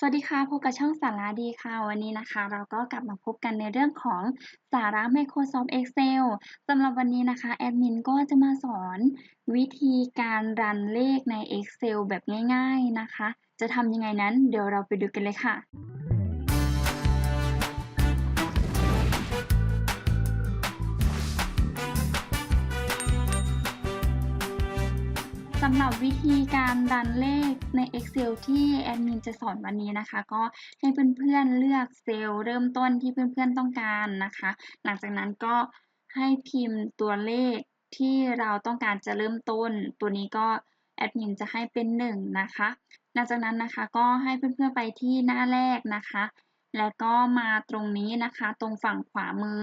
สวัสดีค่ะ พบกับช่องสาระดีค่ะ วันนี้นะคะ เราก็กลับมาพบกันในเรื่องของสาระ Microsoft Excel สำหรับวันนี้นะคะ แอดมินก็จะมาสอนวิธีการรันเลขใน Excel แบบง่าย ๆนะคะ จะทำยังไงนั้น เดี๋ยวเราไปดูกันเลยค่ะ สำหรับวิธีการรันเลขใน Excel ที่แอดมินจะสอนวันนี้นะคะ ก็ให้เพื่อนๆเลือกเซลล์เริ่มต้นที่เพื่อนๆต้องการนะคะ หลังจากนั้นก็ให้พิมพ์ตัวเลขที่เราต้องการจะเริ่มต้น ตัวนี้ก็แอดมินจะให้เป็น 1 นะคะ หลังจากนั้นนะคะก็ให้เพื่อนๆไปที่หน้าแรกนะคะ แล้วก็มาตรงนี้นะคะ ตรงฝั่งขวามือ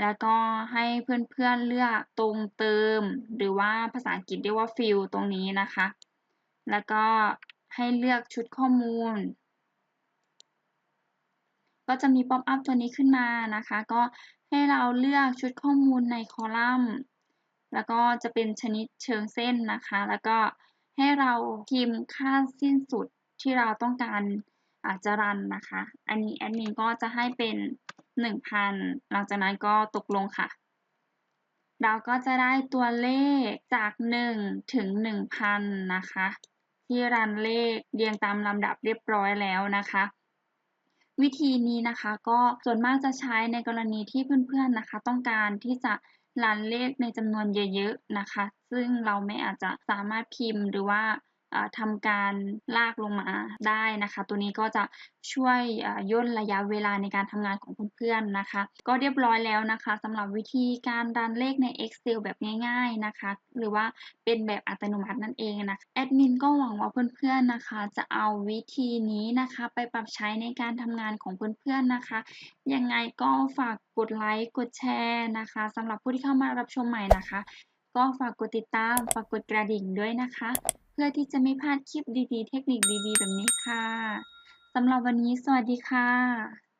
แล้วก็ให้เพื่อนๆเลือกตรงเติม หรือว่าภาษาอังกฤษเรียกว่า fill ตรงนี้นะคะ แล้วก็ให้เลือกชุดข้อมูล ก็จะมีป๊อปอัพตัวนี้ขึ้นมานะคะ ก็ให้เราเลือกชุดข้อมูลในคอลัมน์ แล้วก็จะเป็นชนิดเชิงเส้นนะคะ แล้วก็ให้เราพิมพ์ค่าสิ้นสุดที่เราต้องการอาจจะรันนะคะ อันนี้แอดมินก็จะให้เป็น 1,000 หลังจากนั้นก็ตกลงค่ะ เราก็จะได้ตัวเลขจาก 1 ถึง 1,000 นะคะ ที่รันเลขเรียงตามลำดับเรียบร้อยแล้วนะคะ วิธีนี้นะคะก็ส่วนมากจะใช้ในกรณีที่เพื่อนๆนะคะ ต้องการที่จะรันเลขในจำนวนเยอะๆนะคะ ซึ่งเราไม่อาจจะสามารถพิมพ์หรือว่า ทำการลากลงมาได้นะคะ ตัวนี้ก็จะช่วยย่นระยะเวลาในการทำงานของเพื่อนๆนะคะ ก็เรียบร้อยแล้วนะคะสำหรับวิธีการรันเลขใน Excel แบบง่าย ๆนะคะ หรือว่าเป็นแบบอัตโนมัตินั่นเองนะแอดมินก็หวังว่าเพื่อนๆนะคะ จะเอาวิธีนี้นะคะ ไปปรับใช้ในการทำงานของเพื่อนๆนะคะยังไงก็ฝากกดไลค์กดแชร์นะคะสำหรับผู้ที่เข้ามารับชมใหม่นะคะ ก็ฝากกดติดตามฝากกดกระดิ่งด้วยนะคะ พื่อที่จะไม่พลาดคลิปดีๆ เทคนิคดีๆ แบบนี้ค่ะ สำหรับวันนี้สวัสดีค่ะ